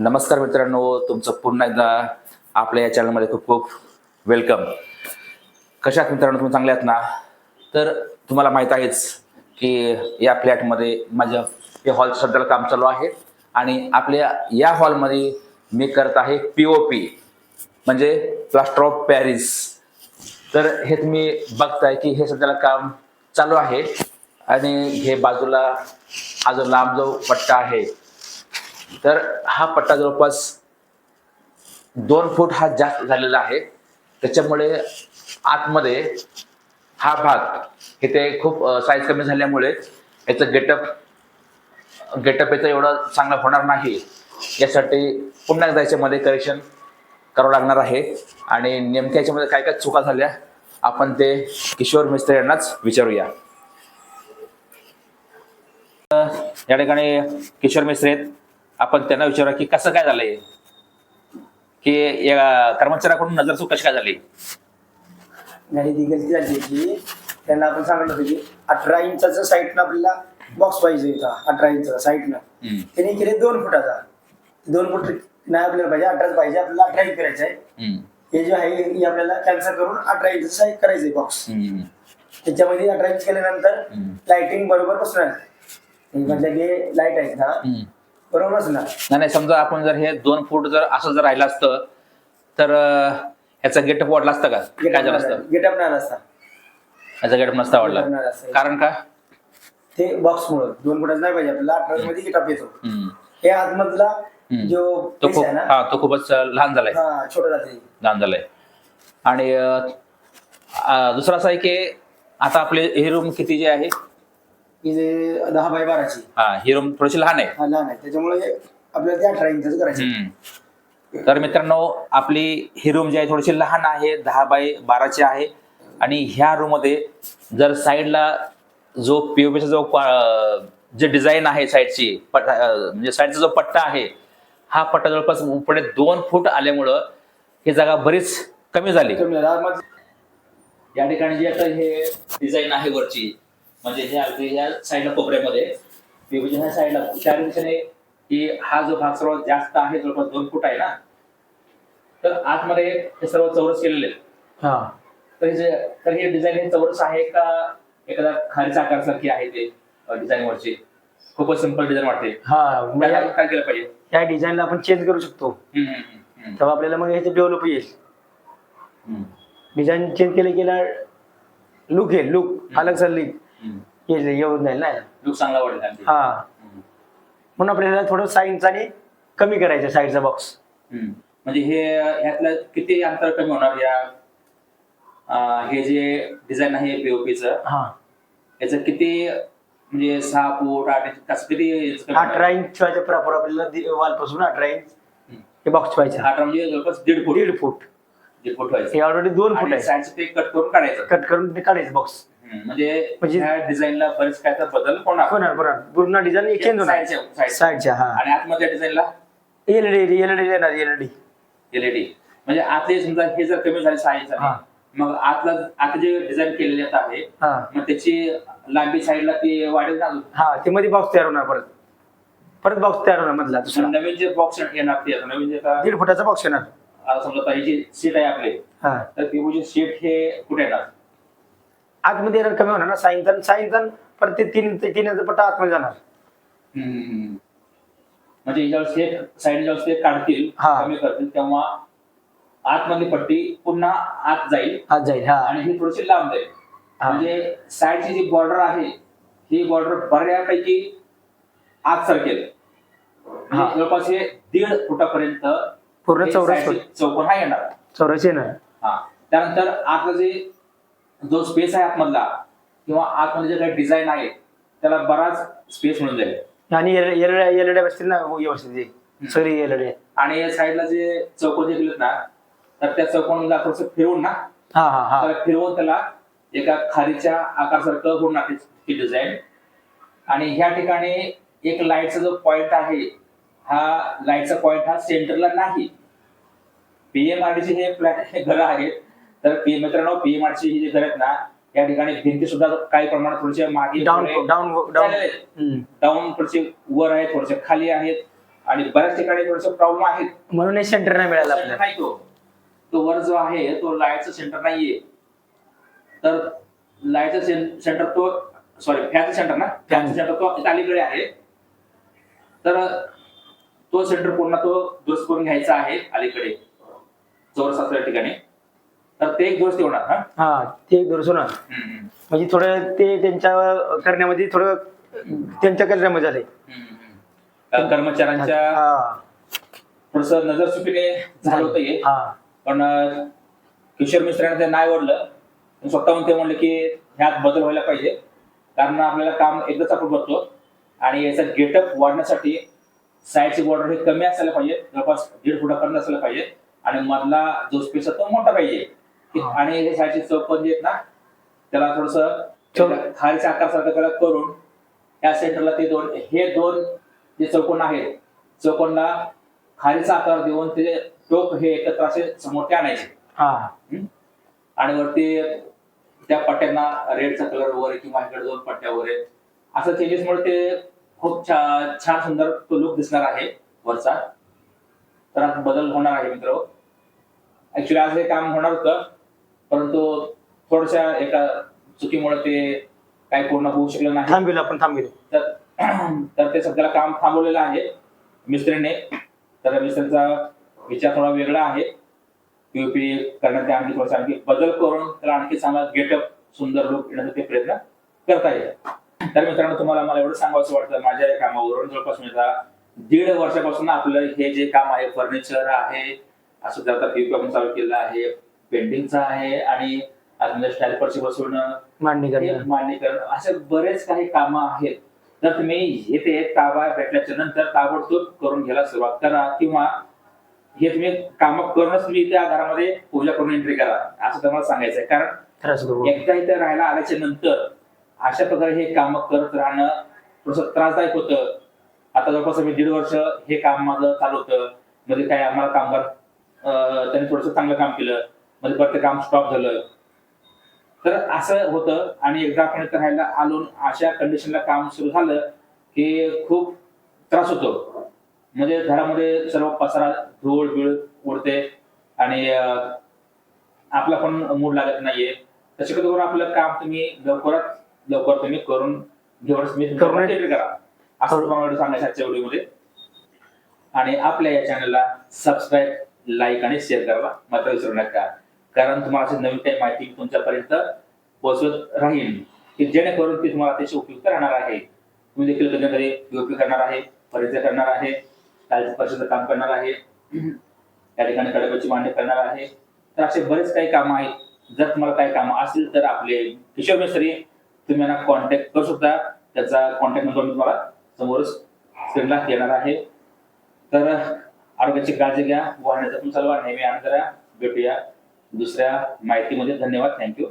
नमस्कार मित्रांनो तुमचं पुन्हा एकदा आपल्या या चॅनलमध्ये खूप खूप वेलकम कशा मित्रांनो तुम्ही चांगले आहात ना? तर तुम्हाला माहीत आहेच की या फ्लॅटमध्ये माझ्या हे हॉल सध्याला काम चालू आहे आणि आपल्या या हॉलमध्ये मी करत आहे पी ओ पी म्हणजे प्लास्टर ऑफ पॅरिस तर हे तुम्ही बघताय की हे सध्याला काम चालू आहे आणि हे बाजूला हा जो लांब जो पट्टा आहे तर हा पट्टा जवळपास दोन फूट हा जास्त झालेला आहे. त्याच्यामुळे आतमध्ये हा भाग इथे खूप साईज कमी झाल्यामुळे याचं गेटअप गेटअप याचं एवढं चांगलं होणार नाही. यासाठी पुन्हा एकदा याच्यामध्ये करेक्शन करावं लागणार आहे. आणि नेमक्या याच्यामध्ये काय काय चुका झाल्या आपण ते किशोर मिस्त्री यांनाच विचारूया. या ठिकाणी किशोर मिस्त्री आहेत. आपण त्यांना विचारूया की कसं काय झालंय? की या कर्मचाऱ्याकडून नजर चूक कशी काय झाली? नाही ती गलती झाली की त्यांना आपण सांगितलं होतं की अठरा इंचाचं साईडनं आपल्याला बॉक्स पाहिजे होता अठरा इंचाचा साईडनं हम्म, त्यांनी केले दोन फुटाचा. दोन फूट नाही आपल्याला पाहिजे अठराच पाहिजे आपल्याला अठरा इंच करायचं आहे. हम्म, हे जे आहे हे आपल्याला कॅन्सल करून अठरा इंच साईड करायचं आहे बॉक्स हम्म, त्याच्यामध्ये अठरा इंच केल्यानंतर हम्म. लाइटिंग बरोबर बसणार. म्हणजे जे लाइट आहेत ना. हम्म. बरोबर बसणार नाही नाही समजा आपण जर हे दोन फूट जर असं जर राहिलं असतं तर याचा गेटअप वाढला असतं का? काय झालं असतं? गेटअप नाही असता. याचा गेटअप नसता वाढला. गेटअप नाही असता. कारण का? ते बॉक्स मुळे दोन फुटाचं नाही पाहिजे आपल्याला. अठरा मध्ये गेटअप येतो. हम्म. हे आतमधला हम्म. जो तो खूप आहे ना? हा तो खूपच अं, लहान झालाय. हा छोटा जाते लहान झालाय. आणि अं, अं, दुसरं असं आहे की आता आपले ही रूम किती जी आहे? ही जे दहा बाय बाराची. हा ही रूम थोडीशी लहान आहे. हा लहान आहे. त्याच्यामुळे आपल्याला ते अठरा इंचाचं करायचं हम्म. तर मित्रांनो आपली ही रूम जी आहे थोडीशी लहान आहे दहा बाय बाराची आहे. आणि ह्या रूममध्ये जर साईडला जो पीओपीचा जो जे डिझाईन आहे साईडची पट अं, म्हणजे साईडचा जो पट्टा आहे हा पट्टा जवळपास पुढे दोन फूट आल्यामुळं ही जागा बरीच कमी झाली. कमी झालं. या ठिकाणी जे आता हे डिझाईन आहे वरची म्हणजे हे अगदी ह्या साईडला कोपऱ्यामध्ये. PVC ह्या साईडला. त्या दिशेने की हा जो भाग सर्वात जास्त आहे जवळपास दोन फूट आहे ना तर आतमध्ये हे सर्व चौरस केलेले आहेत. हा. तर हे जे तर हे डिझाईन हे चौरस आहे का एखादा खारीचा आकार सारखी आहे ते डिझाईन वरची? खूपच सिंपल डिझाईन वाटते. हा मग त्याला या- काय केलं पाहिजे? या डिझाईनला आपण चेंज करू शकतो. हम्म, हम्म, हम्म, तेव्हा आपल्याला मग ह्याचे डेव्हलप येईल. हम्म, डिझाईन चेंज केले केला लुक येईल लुक अलग सा लुक. येईल येऊन जाईल ना लूक चांगला वाटेल आणखी. हा हम्म. म्हणून आपल्याला थोडं साईजचाने कमी करायचं साईडचा बॉक्स हम्म. म्हणजे हे ह्यातलं किती अंतर कमी होणार या अं, हे जे डिझाईन आहे पीओपीच हा याचं किती म्हणजे सहा फूट आठ इंच कसं किती इंच कमी होणार? अठरा इंच ठेवायचं प्रॉपर आपल्याला वाल पासून अठरा इंच. हे बॉक्स ठेवायचा अठरा म्हणजे जवळपास दीड फूट दीड फूट दीड फूट व्हायचं हे ऑलरेडी दोन फूट आणि आहे साईडचं ते कट करून काढायचं कट करून ते काढायचं बॉक्स. म्हणजे म्हणजे- ह्या डिझाईनला बरेच काय तर बदल होणार होणार. बरोबर पूर्ण डिझाईन चेंज होणार साईडच्या साईडच्या. साईडच्या हा. आणि आतमधल्या डिझाईनला? एलईडी एलईडी येणार एलईडी एलईडी म्हणजे आतले समजा हे जर कमी झाले साईज हा. मग आतला आता जे डिझाईन केलेले आता आहे हा. मग त्याची लांबी साईडला ती वाढेल ना अजून? हा ते मध्ये बॉक्स तयार होणार परत. परत बॉक्स तयार होणार मधला दुसरा. नवीन जे बॉक्स येणार ते आता नवीन जे आता दीड फुटाचा बॉक्स येणार. आता समजा आता ही जी सीट आहे आपली हा. तर ती सीट हे कुठे येणार? आतमध्ये येणार कमी होणार ना साईन साईन परत ते तीन ते तीन इंच पट्टा आतमध्ये जाणार. हम्म. म्हणजे ज्यावेळेस सेट साईड ज्यावेळेस ते काढतील हा. कमी करतील तेव्हा आतमधली पट्टी पुन्हा आत जाईल. आत जाईल हा. आणि ही थोडीशी लांब जाईल. हा. म्हणजे साईडची जी बॉर्डर आहे ही बॉर्डर बऱ्यापैकी आत सरकेल म्हणजे हा. जवळपास हे दीड फुटापर्यंत पूर्ण हे चौरस साईडची चौकोन हा येणार. चौरस येणार. हा. त्यानंतर आतला जे जो स्पेस आहे आतमधला किंवा आतमध्ये जे काही डिझाईन आहे त्याला बराच स्पेस मिळून जाईल. आणि एलईडी बसतील ना व्यवस्थित. सगळी एलईडी आणि साईडला जे चौकोन जे केलेत ना तर त्या चौकोनला थोडस फिरवून ना हा हा हा. फिरवून त्याला एका खारीच्या आकारसारखं होणार ती डिझाईन आणि ह्या ठिकाणी एक लाईटचा जो पॉइंट आहे हा लाईटचा पॉइंट हा सेंटरला नाही. पीएमआरडीचे हे फ्लॅट हे घरं आहेत तर पी मित्रांनो पीएमआरची ही जी घर आहेत ना या ठिकाणी भिंती सुद्धा काही प्रमाणात थोडीशे मागे डाऊन डाऊन डाऊन डाऊन थोडेसे वर आहेत थोडेसे खाली आहेत आणि बऱ्याच ठिकाणी थोडस प्रॉब्लेम आहे म्हणून हे सेंटर नाही मिळालं आपल्याला. नाही तो. तो वर जो आहे तो लाईटचा सेंटर नाहीये. तर लाईटचा सेंटर तो सॉरी फॅनचा सेंटर ना? फॅनचा सेंटर तो अलीकडे आहे. तर तो सेंटर पूर्ण तो दुरुस्त करून घ्यायचा आहे अलीकडे. चौरस असलेल्या ठिकाणी. तर ते एक दिवस ते होणार हा? हा ते दुरुस्त होणार. हम्म, हम्म, म्हणजे थोडं ते त्यांच्या करण्यामध्ये थोडं त्यांच्या करण्यामध्ये हम्म, हम्म. कर्मचाऱ्यांच्या हा. थोडस नजर चुकीने झालं होतं हे. हा. पण अं, किशोर मिश्राने ते नाही आवडलं. आणि स्वतःहून ते म्हणले की ह्यात बदल व्हायला पाहिजे. कारण आपल्याला काम एकदाच आपण करतो. आणि याचा गेटअप वाढण्यासाठी साईडची बॉर्डर हे कमी असायला पाहिजे. जवळपास दीड फुटापर्यंत असायला पाहिजे. आणि मधला जो स्पेस तो मोठा पाहिजे. आणि हे. साईडचे चौपन जे आहेत ना? त्याला थोडस चौ- खारीच्या आकारासारखं त्याला करून या सेंटरला ते दोन हे दोन जे चौकोन आहेत चौकोनला खारीचा आकार देऊन ते टोक हे एकत्र असे समोर आणायचे. हा. हम्म? आणि वरती त्या पट्ट्यांना रेडचा कलर वगैरे किंवा इकडे दोन पट्ट्या वगैरे. असं चेंजेस मुळे ते खूप छान छान सुंदर तो लुक दिसणार आहे वरचा. तर आता बदल होणार आहे मित्र. ऍक्च्युली आज हे काम होणार होतं. परंतु थोड्याशा एका चुकीमुळे ते काही पूर्ण होऊ शकलं नाही. थांबविलं आपण थांबविलं तर तर ते सध्याला काम थांबवलेलं आहे मिस्त्रीने. तर मिस्त्रीचा विचार थोडा वेगळा आहे. पीओपी करण्यात आणखी थोडासा आणखी बदल करून त्याला आणखी चांगला गेटअप सुंदर लुक येण्याचा ते प्रयत्न करता येईल. तर मित्रांनो तुम्हाला मला एवढं सांगावं वाटतं. माझ्या या कामावरून जवळपास मी आता दीड वर्षापासून आपलं हे जे काम आहे फर्निचर आहे असं त्यात पीओपी आपण चालू केलं आहे. पेंटिंगचं आहे आणि आता स्टाईल मांडणी करणं. मान्य करणं असे बरेच काही कामं आहेत. तर तुम्ही हे ते ताबा भेटल्याच्या नंतर ताबडतोब करून घ्यायला सुरुवात करा किंवा हे तुम्ही काम करूनच तुम्ही त्या घरामध्ये पूजा करून एंट्री करा असं तुम्हाला सांगायचं आहे कारण एकदा इथे राहायला आल्याच्यानंतर अशा प्रकारे हे काम करत राहणं थोडस त्रासदायक होतं. आता जवळपास मी दीड वर्ष हे काम माझं चालू होतं. मध्ये काय आम्हाला कामगार त्यांनी थोडस चांगलं काम केलं. मध्ये परत काम स्टॉप झालं. तर असं होतं आणि एकदा आपण इथं राहायला आलो अशा कंडिशनला काम सुरू झालं की खूप त्रास होतो. म्हणजे घरामध्ये सर्व पसारा धूळ बिळ उडते आणि आपला पण मूड लागत नाहीये. शक्यतो करून आपलं काम तुम्ही लवकरात लवकर तुम्ही करून घेऊन तुम्ही करून- तुमच्या करा. असं तुम्हाला सांगायचं आजच्या व्हिडिओमध्ये. आणि आपल्या या चॅनलला सबस्क्राईब लाईक आणि शेअर करायला मात्र विसरू नका. कारण तुम्हाला अशी नवीन काही माहिती तुमच्यापर्यंत पोहोचवत राहील की जेणेकरून ती तुम्हाला अतिशय उपयुक्त राहणार आहे. तुम्ही देखील कधीतरी कधी करणार आहे परिचय करणार आहे टाईल्स फरशीचं काम करणार आहे त्या ठिकाणी कडकची मांडणी करणार आहे. तर असे बरेच काही कामं आहेत. जर तुम्हाला काही कामं असतील तर आपले किशोर मिस्त्री तुम्ही यांना कॉन्टॅक्ट करू शकता. त्याचा कॉन्टॅक्ट नंबर मी तुम्हाला समोरच स्क्रीनला देणार आहे. तर आरोग्याची काळजी घ्या. वाहनाचा तुमचा नेहमी आनंद करा भेटूया. दुसऱ्या माहितीमध्ये धन्यवाद. थँक्यू